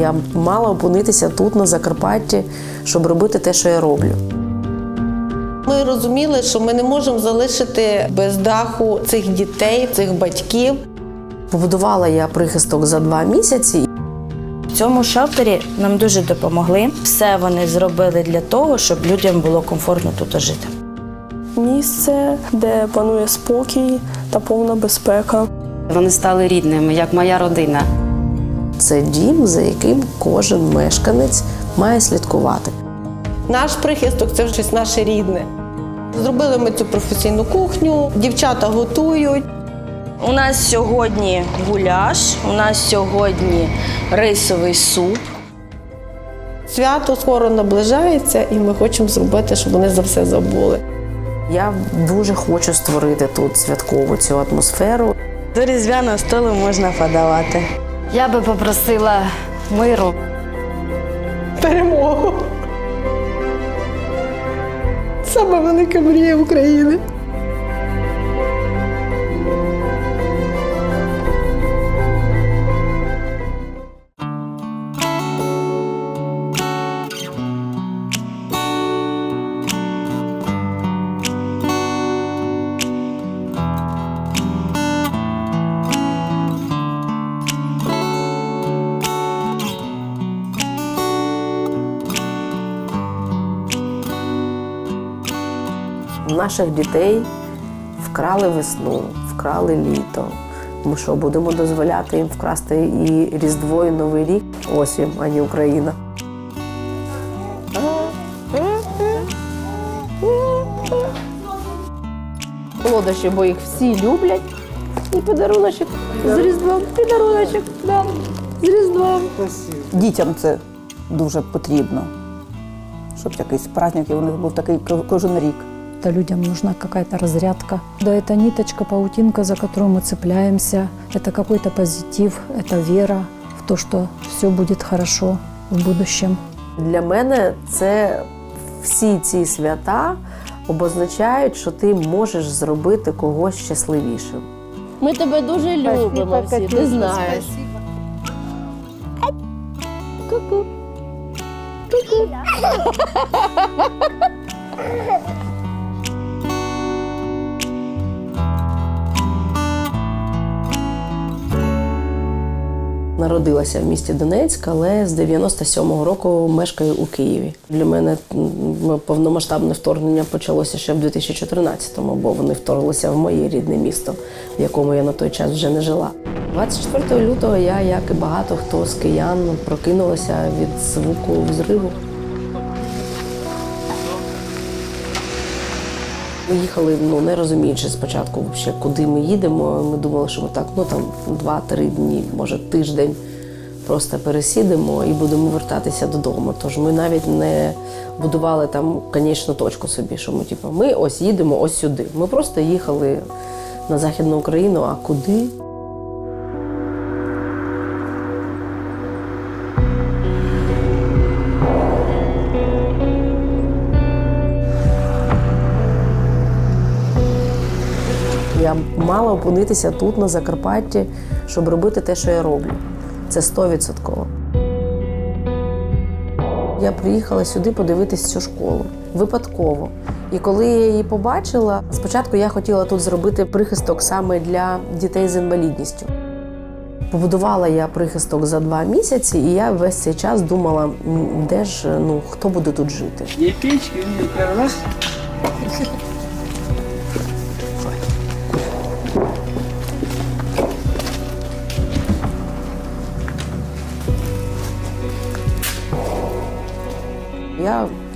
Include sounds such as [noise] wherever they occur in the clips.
Я мала опинитися тут, на Закарпатті, щоб робити те, що я роблю. Ми розуміли, що ми не можемо залишити без даху цих дітей, цих батьків. Побудувала я прихисток за два місяці. В цьому шелтері нам дуже допомогли. Все вони зробили для того, щоб людям було комфортно тут жити. Місце, де панує спокій та повна безпека. Вони стали рідними, як моя родина. Це дім, за яким кожен мешканець має слідкувати. Наш прихисток це щось наше рідне. Зробили ми цю професійну кухню, дівчата готують. У нас сьогодні гуляш, у нас сьогодні рисовий суп. Свято скоро наближається, і ми хочемо зробити, щоб вони за все забули. Я дуже хочу створити тут святкову цю атмосферу. До різдвяного столу можна подавати. Я би попросила миру. Перемогу. Саме велика мрія України. У наших дітей вкрали весну, вкрали літо. Ми що, будемо дозволяти їм вкрасти і Різдво, і Новий рік? Ось їм, а не Україна. Солодощі, бо їх всі люблять. І подаруночок з Різдвом, подаруночок, да, з Різдвом. Дітям це дуже потрібно, щоб якийсь праздник і у них був такий кожен рік Это людям нужна какая-то разрядка. Да, это ниточка, паутинка, за которую мы цепляемся. Это какой-то позитив, это вера в то, что все будет хорошо в будущем. Для мене це всі ці свята обозначають, що ти можеш зробити когось щасливішим. Ми тебе дуже любимо всі, ти знаєш. Ку-ку. Ку-ку. Народилася в місті Донецьк, але з 97-го року мешкаю у Києві. Для мене повномасштабне вторгнення почалося ще в 2014-му, бо вони вторглися в моє рідне місто, в якому я на той час вже не жила. 24 лютого я, як і багато хто з киян, прокинулася від звуку взриву. Ми їхали, ну не розуміючи спочатку, взагалі, куди ми їдемо. Ми думали, що ми так, ну там два-три дні, може тиждень просто пересідемо і будемо вертатися додому. Тож ми навіть не будували там конечну точку собі, що ми, типу, ми ось їдемо ось сюди. Ми просто їхали на Західну Україну, а куди? Мала опинитися тут, на Закарпатті, щоб робити те, що я роблю. Це стовідсотково. Я приїхала сюди подивитись цю школу випадково. І коли я її побачила, спочатку я хотіла тут зробити прихисток саме для дітей з інвалідністю. Побудувала я прихисток за два місяці, і я весь цей час думала, де ж ну хто буде тут жити. Є ні, перший раз.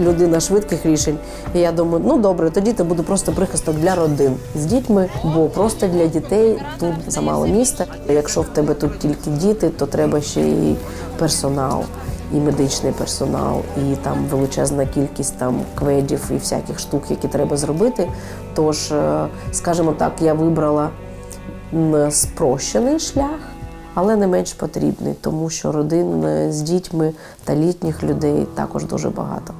Людина швидких рішень. І я думаю, ну добре, тоді це буде просто прихисток для родин з дітьми, бо просто для дітей тут замало міста. Якщо в тебе тут тільки діти, то треба ще і персонал, і медичний персонал, і там величезна кількість там кведів і всяких штук, які треба зробити. Тож, е, скажімо так, я вибрала спрощений шлях. Але не менш потрібний, тому що родин е, з дітьми та літніх людей також дуже багато.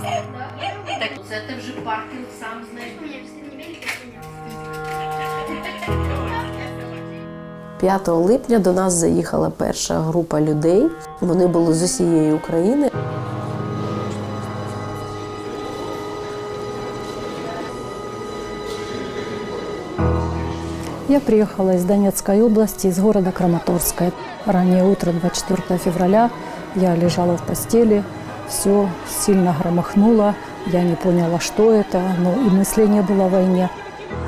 Пластик. Так, це ти вже паркінг сам знаєш. 5 липня до нас заїхала перша група людей. Вони були з усієї України. Я приехала из Донецкой области, из города Краматорска. Раннее утро 24 февраля я лежала в постели, все сильно громыхнуло, я не поняла, что это, но и мыслей не было о войне.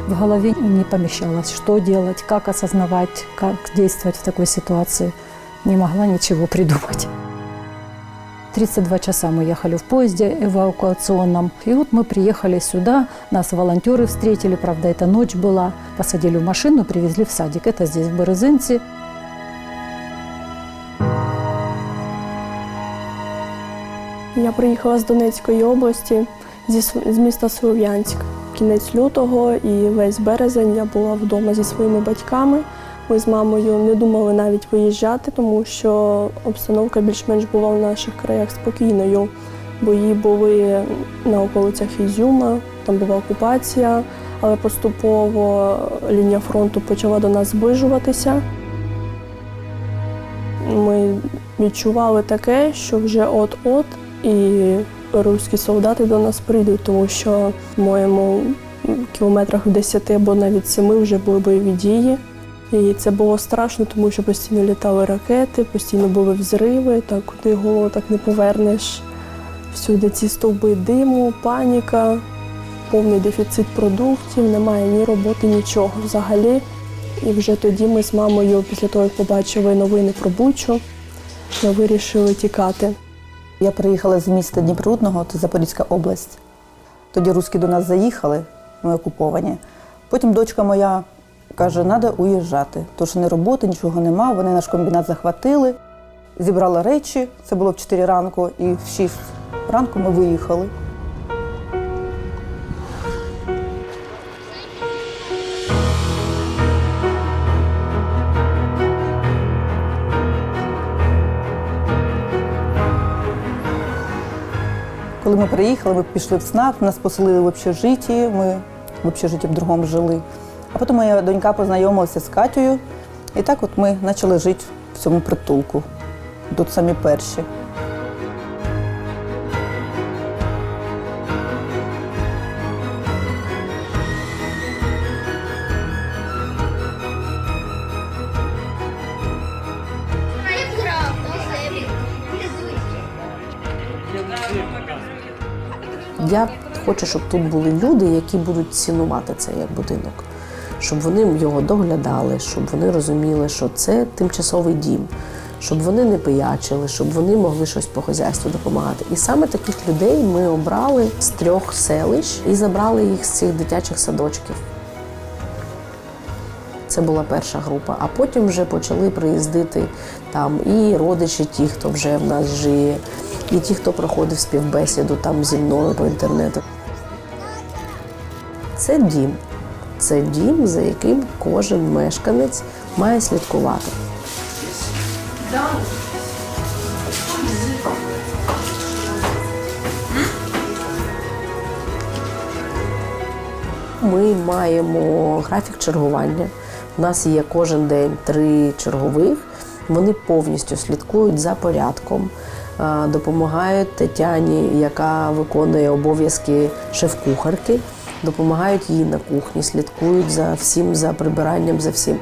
В голове не помещалось, что делать, как осознавать, как действовать в такой ситуации. Не могла ничего придумать. 32 часа мы ехали в поезде эвакуационном. И вот мы приехали сюда, нас волонтеры встретили, правда, это ночь была. Посадили в машину, привезли в садик. Это здесь, в Березинці. Приїхала з Донецької області зі з міста Слов'янськ. Кінець лютого і весь березень я була вдома зі своїми батьками. Ми з мамою не думали навіть виїжджати, тому що обстановка більш-менш була в наших краях спокійною. Бої були на околицях Ізюма, там була окупація, але поступово лінія фронту почала до нас зближуватися. Ми відчували таке, що вже от-от і руські солдати до нас прийдуть, тому що в моєму кілометрах в 10 або навіть 7 вже були бойові дії. І це було страшно, тому що постійно літали ракети, постійно були взриви, так куди голову так не повернеш. Всюди ці стовби диму, паніка, повний дефіцит продуктів, немає ні роботи, нічого взагалі. І вже тоді ми з мамою, після того, як побачили новини про Бучу, ми вирішили тікати. Я приїхала з міста Дніпрудного, це Запорізька область. Тоді русські до нас заїхали, ми окуповані. Потім дочка моя каже, треба уїжджати. Тож ні роботи, нічого нема. Вони наш комбінат захватили, зібрала речі, це було в 4 ранку, і в 6 ранку ми виїхали. Коли ми приїхали, ми пішли в СНАП, нас поселили в общежитті, ми в общежитті в другому жили. А потім моя донька познайомилася з Катєю, і так от ми почали жити в цьому притулку. Тут самі перші. Я хочу, щоб тут були люди, які будуть цінувати це як будинок, щоб вони його доглядали, щоб вони розуміли, що це тимчасовий дім, щоб вони не пиячили, щоб вони могли щось по хазяйству допомагати. І саме таких людей ми обрали з трьох селищ і забрали їх з цих дитячих садочків. Це була перша група. А потім вже почали приїздити там і родичі, ті, хто вже в нас жиє, і ті, хто проходив співбесіду там зі мною по інтернету. Це дім. Це дім, за яким кожен мешканець має слідкувати. Ми маємо графік чергування. У нас є кожен день три чергових. Вони повністю слідкують за порядком, допомагають Тетяні, яка виконує обов'язки шеф-кухарки, допомагають їй на кухні, слідкують за всім, за прибиранням, за всім.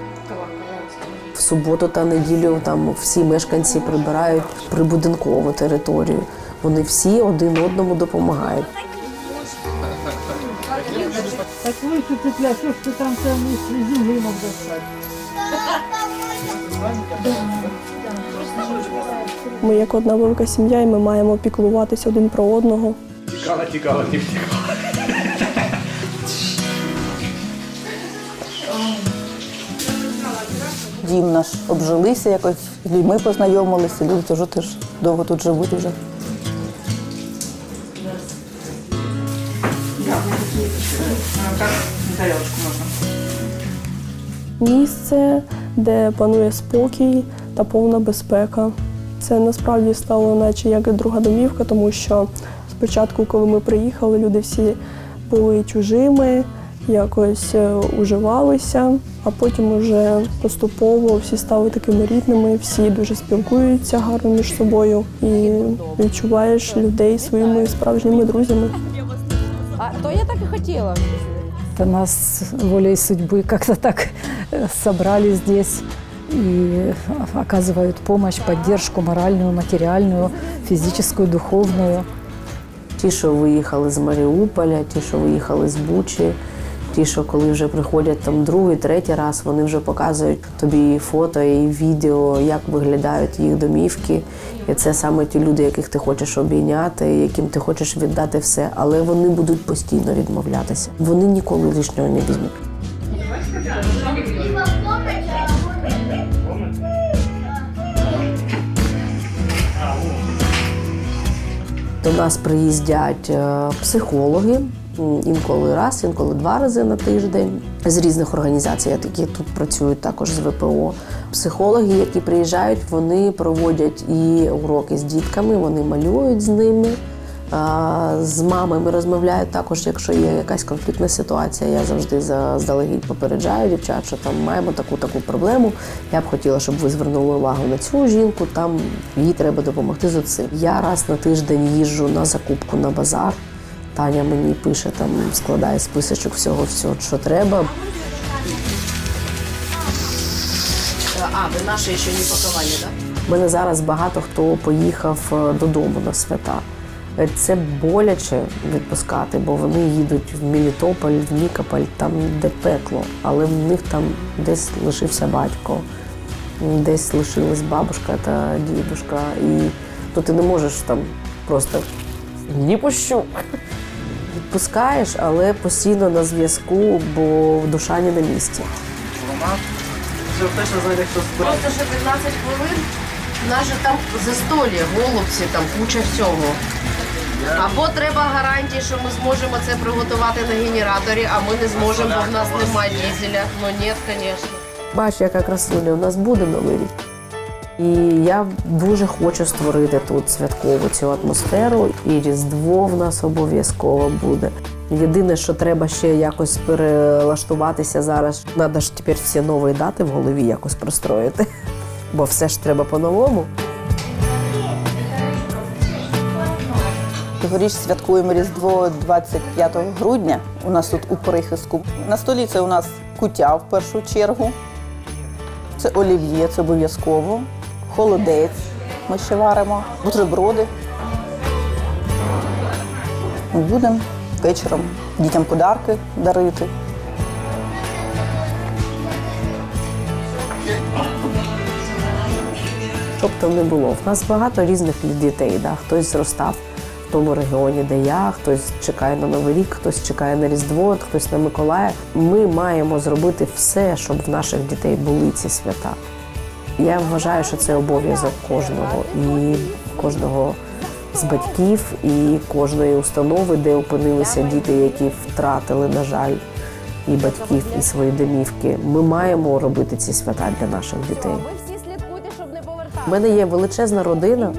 В суботу та неділю там всі мешканці прибирають прибудинкову територію. Вони всі один одному допомагають. Так лучше петля, що ж ти там землі мог достати? Ми як одна велика сім'я, і ми маємо піклуватися один про одного. Тікала, тікала, не втікала. Дім наш обжилися якось, з людьми познайомилися, люди теж теж довго тут живуть вже. Місце, де панує спокій та повна безпека. Це насправді стало наче як друга домівка, тому що спочатку, коли ми приїхали, люди всі були чужими, якось е, уживалися, а потім уже поступово всі стали такими рідними, всі дуже спілкуються гарно між собою і відчуваєш людей своїми справжніми друзями. А то я так і хотіла. Это нас волей судьбы как-то так э, собрали здесь и оказывают помощь, поддержку моральную, материальную, физическую, духовную. Ті, що виїхали з Маріуполя, ті, що виїхали з Бучі, ті, що коли вже приходять там другий, третій раз, вони вже показують тобі і фото, і відео, як виглядають їх домівки. І це саме ті люди, яких ти хочеш обійняти, яким ти хочеш віддати все, але вони будуть постійно відмовлятися. Вони ніколи лишнього не візьмуть. До нас приїздять е, психологи. Інколи раз, інколи два рази на тиждень з різних організацій, які тут працюють також з ВПО. Психологи, які приїжджають, вони проводять і уроки з дітками, вони малюють з ними. З мамами розмовляють також, якщо є якась конфліктна ситуація. Я завжди заздалегідь попереджаю дівчат, що там маємо таку таку проблему. Я б хотіла, щоб ви звернули увагу на цю жінку. Там їй треба допомогти з цим. Я раз на тиждень їжджу на закупку на базар. Таня мені пише, там складає списочок всього, всього, що треба. А, ви наші ще не пакували, так? У мене зараз багато хто поїхав е, додому на свята. Е, Це боляче відпускати, бо вони їдуть в Мелітополь, в Нікополь, там де пекло, але в них там десь лишився батько, десь лишилась бабушка та дідушка. І то ти не можеш там просто не пущу. Відпускаєш, але постійно на зв'язку, бо душа не на місці. Щоб точно знайде, хто збирає. Просто ще 15 хвилин. У нас же там застолі, голубці, там куча всього. Або треба гарантії, що ми зможемо це приготувати на генераторі, а ми не зможемо, бо в нас немає дізеля. Ну ні, звісно. Бач, яка красуня, у нас буде новий рік. І я дуже хочу створити тут святкову цю атмосферу, і Різдво в нас обов'язково буде. Єдине, що треба ще якось перелаштуватися зараз. Треба ж тепер всі нові дати в голові якось простроїти, бо все ж треба по-новому. Цьогоріч святкуємо Різдво 25 грудня. У нас тут у прихистку. На столі це у нас кутя в першу чергу. Це олів'є, це обов'язково. Холодець ми ще варимо, бутерброди. Будемо вечором дітям подарки дарити. Щоб там не було. В нас багато різних дітей. Да? Хтось зростав в тому регіоні, де я, хтось чекає на Новий рік, хтось чекає на Різдво, хтось на Миколая. Ми маємо зробити все, щоб в наших дітей були ці свята. Я вважаю, що це обов'язок кожного і кожного з батьків і кожної установи, де опинилися діти, які втратили, на жаль, і батьків, і свої домівки. Ми маємо робити ці свята для наших дітей. У мене є величезна родина,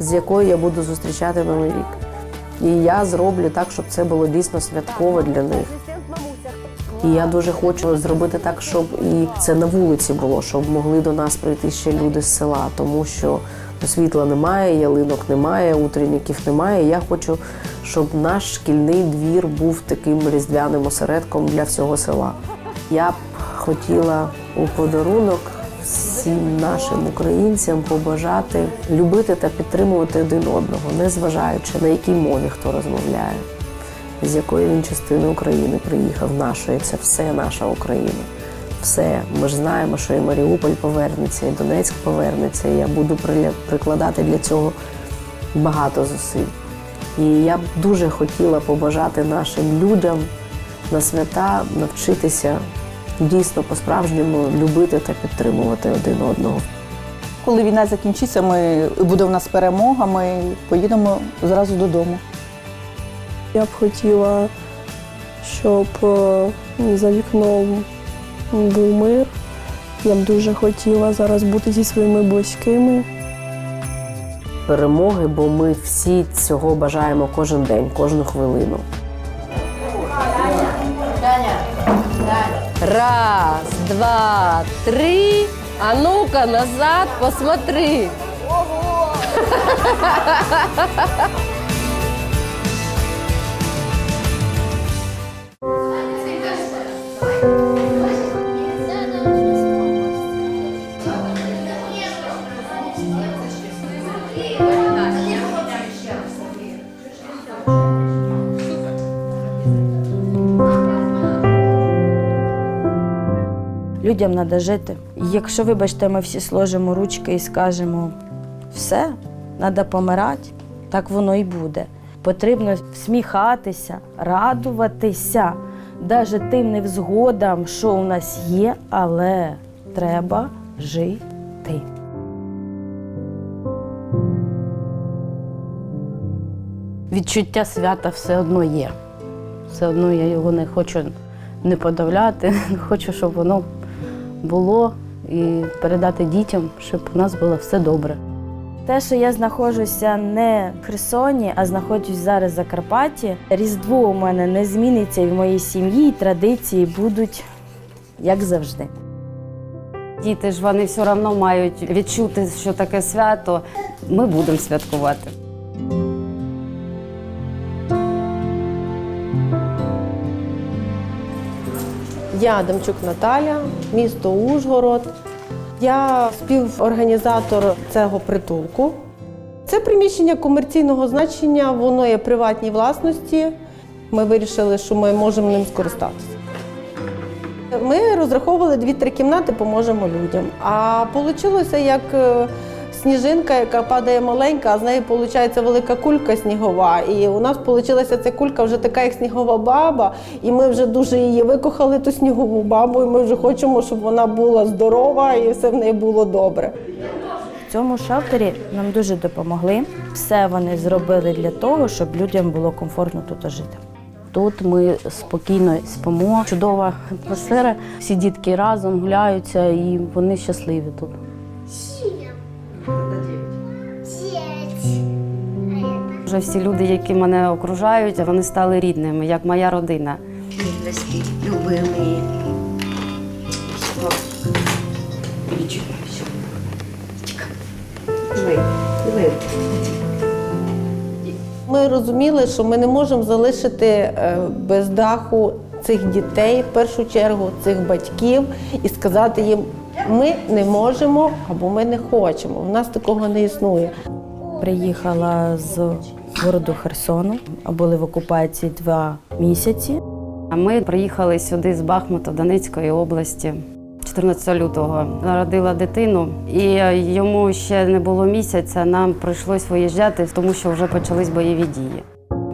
з якою я буду зустрічати новий рік. І я зроблю так, щоб це було дійсно святково для них. І я дуже хочу зробити так, щоб і це на вулиці було, щоб могли до нас прийти ще люди з села, тому що світла немає, ялинок немає, утренників немає. Я хочу, щоб наш шкільний двір був таким різдвяним осередком для всього села. Я б хотіла у подарунок всім нашим українцям побажати любити та підтримувати один одного, незважаючи на якій мові хто розмовляє, з якої він частини України приїхав, нашої. Це все наша Україна. Все. Ми ж знаємо, що і Маріуполь повернеться, і Донецьк повернеться. І я буду прикладати для цього багато зусиль. І я б дуже хотіла побажати нашим людям на свята навчитися дійсно по-справжньому любити та підтримувати один одного. Коли війна закінчиться, ми буде в нас перемога, ми поїдемо зразу додому. Я б хотіла, щоб е, за вікном був мир. Я б дуже хотіла зараз бути зі своїми близькими. Перемоги, бо ми всі цього бажаємо кожен день, кожну хвилину. Раз, два, три. А ну-ка, назад, посмотри. Людям треба жити. Якщо, вибачте, ми всі сложимо ручки і скажемо все, треба помирати, так воно і буде. Потрібно всміхатися, радуватися, навіть тим невзгодам, що у нас є, але треба жити. відчуття свята все одно є. Все одно я його не хочу не подавляти, [laughs] хочу, щоб воно було і передати дітям, щоб у нас було все добре. Те, що я знаходжуся не в Херсоні, а знаходжусь зараз в Закарпатті, Різдво у мене не зміниться і в моїй сім'ї, і традиції будуть як завжди. Діти ж вони все одно мають відчути, що таке свято. Ми будемо святкувати. Я Демчук Наталя, місто Ужгород. Я співорганізатор цього притулку. Це приміщення комерційного значення, воно є приватній власності. Ми вирішили, що ми можемо ним скористатися. Ми розраховували дві-три кімнати, поможемо людям. А вийшло як е, сніжинка, яка падає маленька, а з неї виходить велика кулька снігова. І у нас вийшла ця кулька вже така, як снігова баба. І ми вже дуже її викохали, ту снігову бабу, і ми вже хочемо, щоб вона була здорова і все в неї було добре. В цьому шелтері нам дуже допомогли. Все вони зробили для того, щоб людям було комфортно тут жити. Тут ми спокійно спимо, чудова атмосфера. Всі дітки разом гуляються і вони щасливі тут. Вже всі люди, які мене окружають, вони стали рідними, як моя родина. Близькі, любимі. Ми розуміли, що ми не можемо залишити е, без даху цих дітей, в першу чергу, цих батьків, і сказати їм, ми не можемо або ми не хочемо. У нас такого не існує. Приїхала з городу Херсону, а були в окупації два місяці. А ми приїхали сюди з Бахмута Донецької області 14 лютого. Народила дитину, і йому ще не було місяця. Нам прийшлось виїжджати, тому що вже почались бойові дії.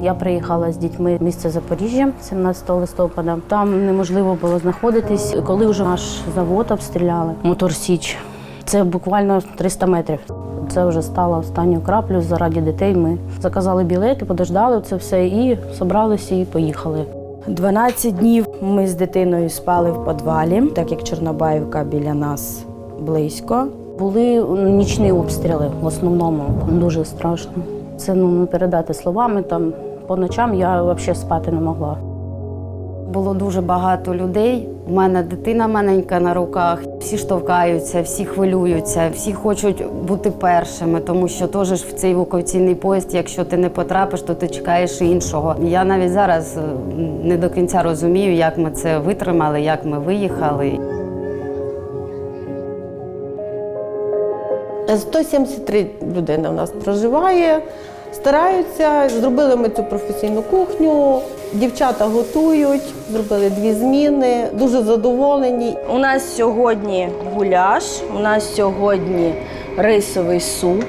Я приїхала з дітьми в місце Запоріжжя 17 листопада. Там неможливо було знаходитись, коли вже наш завод обстріляли, мотор Січ. Це буквально 300 метрів. Це вже стало останньою краплею заради дітей. Ми заказали білети, подождали це все і зібралися і поїхали. 12 днів ми з дитиною спали в підвалі, так як Чорнобаївка біля нас близько. Були нічні обстріли в основному. Дуже страшно. Це ну не передати словами. Там по ночам я взагалі спати не могла. Було дуже багато людей. У мене дитина маленька на руках. Всі штовхаються, всі хвилюються, всі хочуть бути першими, тому що теж в цей евакуаційний поїзд, якщо ти не потрапиш, то ти чекаєш іншого. Я навіть зараз е, не до кінця розумію, як ми це витримали, як ми виїхали. 173 людини у нас проживає. Стараються, зробили ми цю професійну кухню. Дівчата готують, зробили дві зміни, дуже задоволені. У нас сьогодні гуляш, у нас сьогодні рисовий суп,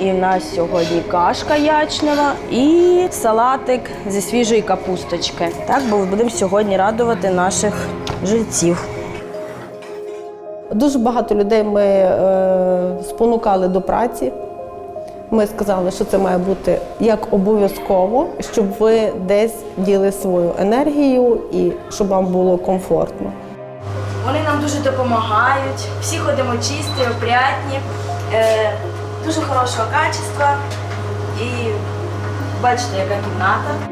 і в нас сьогодні кашка ячнева і салатик зі свіжої капусточки. Так, бо будемо сьогодні радувати наших жильців. Дуже багато людей ми е, спонукали до праці. Ми сказали, що це має бути як обов'язково, щоб ви десь діли свою енергію і щоб вам було комфортно. Вони нам дуже допомагають, всі ходимо чисті, опрятні, е, дуже хорошого качества. І бачите, яка кімната.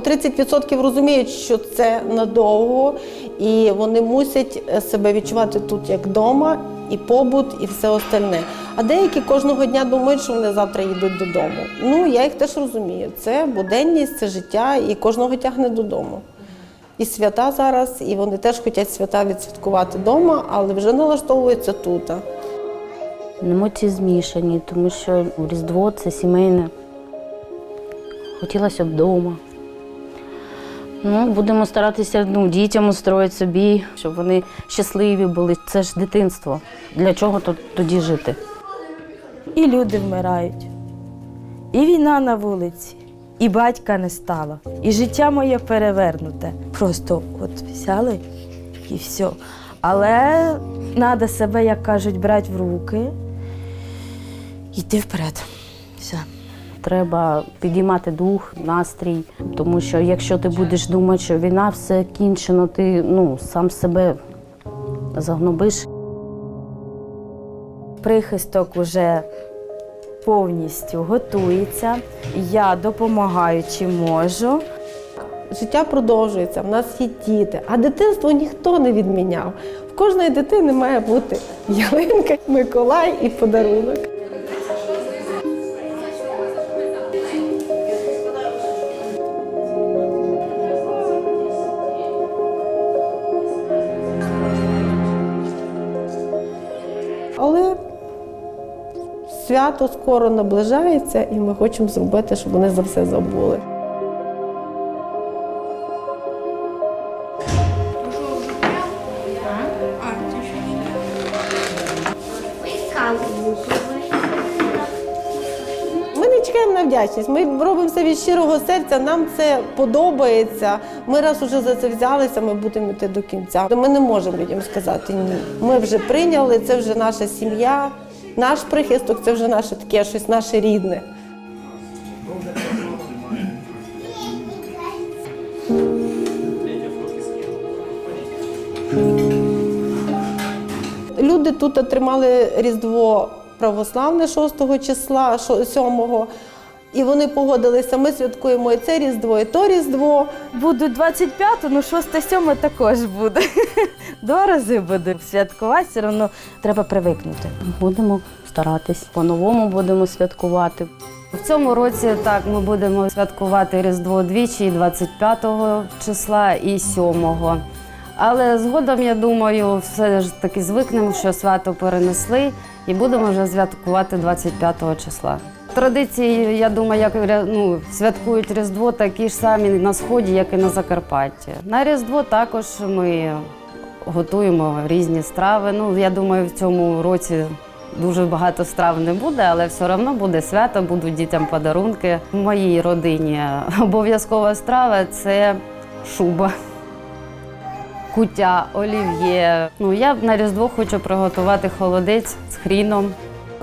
30% розуміють, що це надовго, і вони мусять е, себе відчувати тут як вдома, і побут, і все остальне. А деякі кожного дня думають, що вони завтра їдуть додому. Ну я їх теж розумію. Це буденність, це життя, і кожного тягне додому. І свята зараз, і вони теж хочуть свята відсвяткувати вдома, але вже налаштовуються тут. Емоції змішані, тому що Різдво це сімейне. Хотілося б вдома. Ну, будемо старатися ну, дітям устроїти собі, щоб вони щасливі були. Це ж дитинство. Для чого тоді жити? І люди вмирають, і війна на вулиці, і батька не стало, і життя моє перевернуте. Просто от взяли і все. Але треба себе, як кажуть, брати в руки йти вперед. Все. Треба підіймати дух, настрій, тому що якщо ти будеш думати, що війна все кінчено, ти ну, сам себе загнобиш. Прихисток уже повністю готується. Я допомагаю, чи можу. Життя продовжується, в нас є діти, а дитинство ніхто не відміняв. В кожної дитини має бути ялинка, Миколай і подарунок. Свято скоро наближається, і ми хочемо зробити, щоб вони за все забули. Ми не чекаємо на вдячність. Ми робимо це від щирого серця. Нам це подобається. Ми раз уже за це взялися, ми будемо йти до кінця. Ми не можемо людям сказати ні. Ми вже прийняли, це вже наша сім'я, наш прихисток, це вже наше таке щось наше рідне. Люди тут отримали Різдво православне 6 числа, 7 і вони погодилися, ми святкуємо і це Різдво, і то Різдво. Буду 25, ну 6-7 також буде. [laughs] Два рази буду святкувати, все одно треба привикнути. Будемо старатись. По-новому будемо святкувати. В цьому році так ми будемо святкувати Різдво двічі, і 25 числа і 7. Але згодом, я думаю, все ж таки звикнемо, що свято перенесли, і будемо вже святкувати 25 числа. Традиції, я думаю, як ну, святкують Різдво, такі ж самі на сході, як і на Закарпатті. На Різдво також ми готуємо різні страви. Ну, я думаю, в цьому році дуже багато страв не буде, але все одно буде свято, будуть дітям подарунки. В моїй родині обов'язкова страва це шуба. Куття, олів'є. Ну, я на Різдво хочу приготувати холодець з хріном.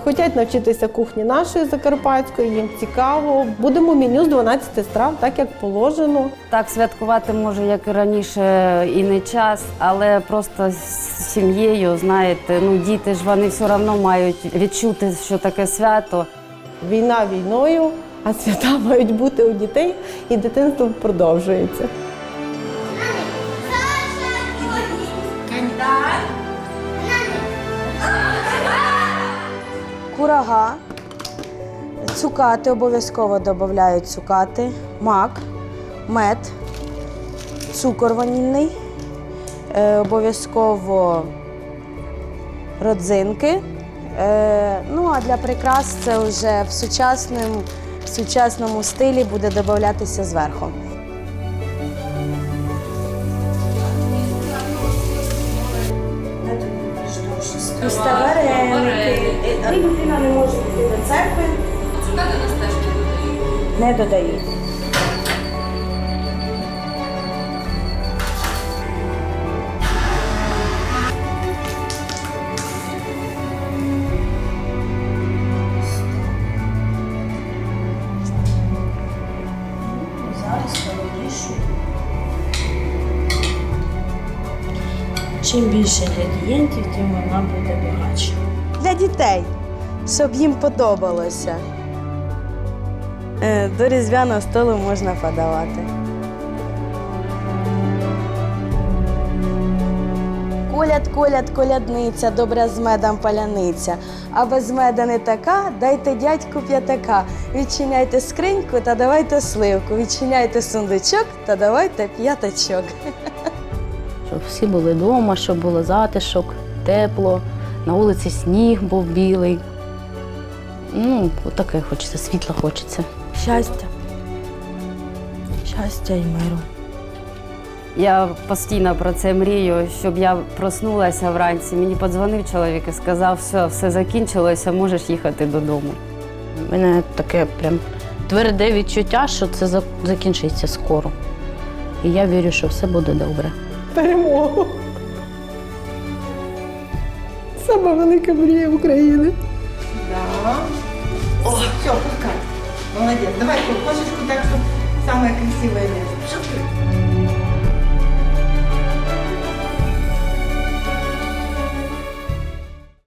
Хочуть навчитися кухні нашої закарпатської, їм цікаво. Будемо меню з 12 страв, так як положено. Так святкувати може, як і раніше, і не час, але просто з сім'єю, знаєте, ну діти ж вони все одно мають відчути, що таке свято. Війна війною, а свята [laughs] мають бути у дітей, і дитинство продовжується. Курага, цукати обов'язково додають цукати, мак, мед, цукор ванільний, е, обов'язково родзинки. Е, ну а для прикрас це вже в сучасному, в сучасному стилі буде додатися зверху. Людина не може піти до церкви. Не додають. Зараз холоднішу. Чим більше інгредієнтів, тим вона буде багатша. Для дітей, щоб їм подобалося. Е, до різдвяного столу можна подавати. Коляд, коляд, колядниця, добра з медом паляниця. А без меда не така, дайте дядьку п'ятака. Відчиняйте скриньку та давайте сливку. Відчиняйте сундучок та давайте п'ятачок. Щоб всі були вдома, щоб було затишок, тепло, на вулиці сніг був білий. Ну, отаке хочеться, світла хочеться. Щастя. Щастя і миру. Я постійно про це мрію, щоб я проснулася вранці. Мені подзвонив чоловік і сказав, все, все закінчилося, можеш їхати додому. У мене таке прям тверде відчуття, що це закінчиться скоро. І я вірю, що все буде добре. Перемогу. Сама велика мрія України. Все, пускай. Молодец. Давай кошечку так, чтобы самое красивое место.